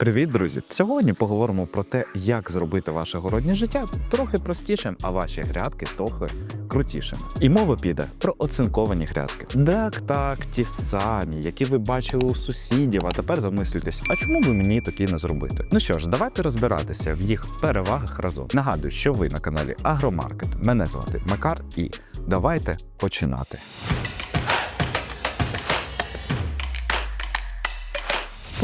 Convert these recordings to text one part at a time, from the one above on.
Привіт, друзі! Сьогодні поговоримо про те, як зробити ваше городнє життя трохи простішим, а ваші грядки трохи крутішими. І мова піде про оцинковані грядки. Так, так, ті самі, які ви бачили у сусідів, а тепер замислюйтесь, а чому би мені такі не зробити? Ну що ж, давайте розбиратися в їх перевагах разом. Нагадую, що ви на каналі Агромаркет. Мене звати Макар, і давайте починати.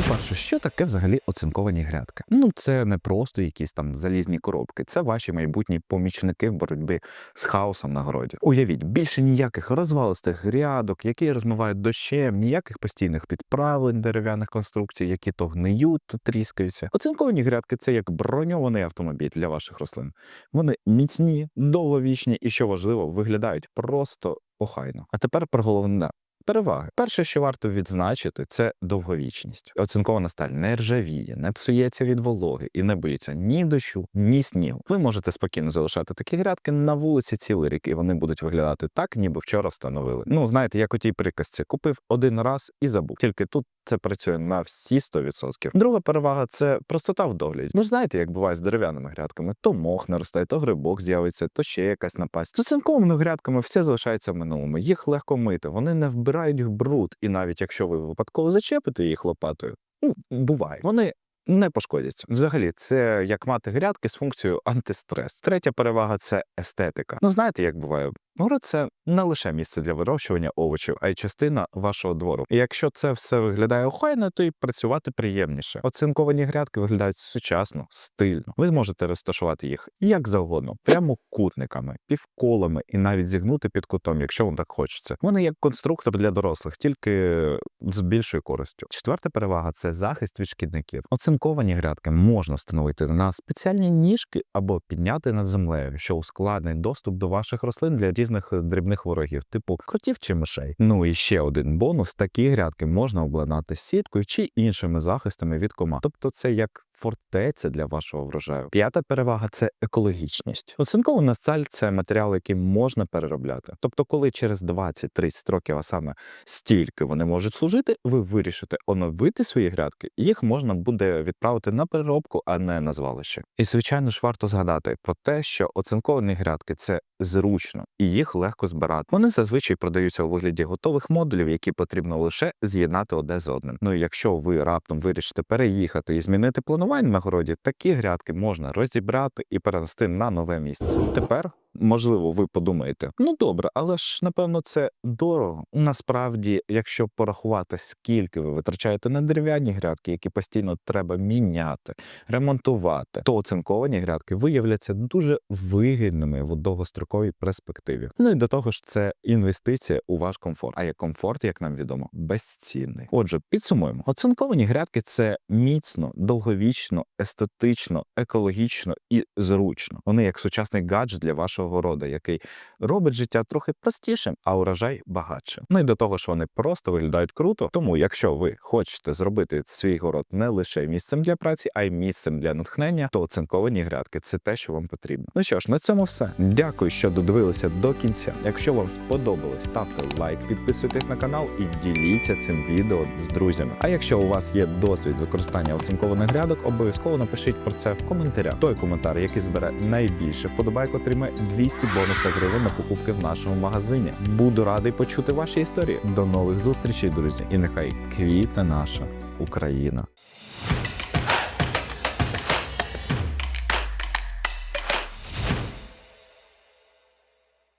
По-перше, що таке взагалі оцинковані грядки? Ну, це не просто якісь там залізні коробки, це ваші майбутні помічники в боротьбі з хаосом на городі. Уявіть, більше ніяких розвалистих грядок, які розмивають дощем, ніяких постійних підправлень дерев'яних конструкцій, які то гниють, то тріскаються. Оцинковані грядки це як броньований автомобіль для ваших рослин. Вони міцні, довговічні і, що важливо, виглядають просто охайно. А тепер про головне. Переваги. Перше, що варто відзначити, це довговічність. Оцинкована сталь не ржавіє, не псується від вологи і не боїться ні дощу, ні снігу. Ви можете спокійно залишати такі грядки на вулиці цілий рік, і вони будуть виглядати так, ніби вчора встановили. Ну, знаєте, як у тій приказці, купив один раз і забув. Тільки тут це працює на всі 100%. Друга перевага це простота в догляді. Ви знаєте, як буває з дерев'яними грядками: то мох наростає, то грибок з'явиться, то ще якась напасть. З оцинкованими грядками все залишається в минулому. Їх легко мити, вони не вбирають в бруд, і навіть якщо ви випадково зачепите їх лопатою, ну буває, вони. Не пошкодяться. Взагалі, це як мати грядки з функцією антистрес. Третя перевага це естетика. Ну знаєте, як буває? Город це не лише місце для вирощування овочів, а й частина вашого двору. І якщо це все виглядає охайно, то й працювати приємніше. Оцинковані грядки виглядають сучасно, стильно. Ви зможете розташувати їх як завгодно, прямокутниками, півколами і навіть зігнути під кутом, якщо вам так хочеться. Вони як конструктор для дорослих, тільки з більшою користю. Четверта перевага це захист від шкідників. Оцинковані грядки можна встановити на спеціальні ніжки або підняти над землею, що ускладнить доступ до ваших рослин для різних дрібних ворогів, типу котів чи мишей. Ну і ще один бонус: такі грядки можна обладнати сіткою чи іншими захистами від комах. Тобто, це як фортеця для вашого врожаю. П'ята перевага це екологічність. Оцинкована сталь це матеріал, який можна переробляти. Тобто, коли через 20-30 років, а саме стільки вони можуть служити, ви вирішите оновити свої грядки, їх можна буде відправити на переробку, а не на звалище. І звичайно ж варто згадати про те, що оцинковані грядки це зручно і їх легко збирати. Вони зазвичай продаються у вигляді готових модулів, які потрібно лише з'єднати одне з одним. Ну і якщо ви раптом вирішите переїхати і змінити планування на городі, такі грядки можна розібрати і перенести на нове місце. Тепер. Можливо, ви подумаєте, ну добре, але ж напевно це дорого. Насправді, якщо порахувати, скільки ви витрачаєте на дерев'яні грядки, які постійно треба міняти, ремонтувати, то оцинковані грядки виявляться дуже вигідними в довгостроковій перспективі. Ну і до того ж, це інвестиція у ваш комфорт. А як комфорт, як нам відомо, безцінний. Отже, підсумуємо: оцинковані грядки це міцно, довговічно, естетично, екологічно і зручно. Вони як сучасний гаджет для вашого города, який робить життя трохи простішим, а урожай багатшим. Ну і до того ж, вони просто виглядають круто. Тому, якщо ви хочете зробити свій город не лише місцем для праці, а й місцем для натхнення, то оцинковані грядки це те, що вам потрібно. Ну що ж, на цьому все. Дякую, що додивилися до кінця. Якщо вам сподобалось, ставте лайк, підписуйтесь на канал і діліться цим відео з друзями. А якщо у вас є досвід використання оцинкованих грядок, обов'язково напишіть про це в коментарях. Той коментар, який збере найбільше вподобайк, отримає 200 бонусних гривень на покупки в нашому магазині. Буду радий почути ваші історії. До нових зустрічей, друзі, і нехай квітне наша Україна.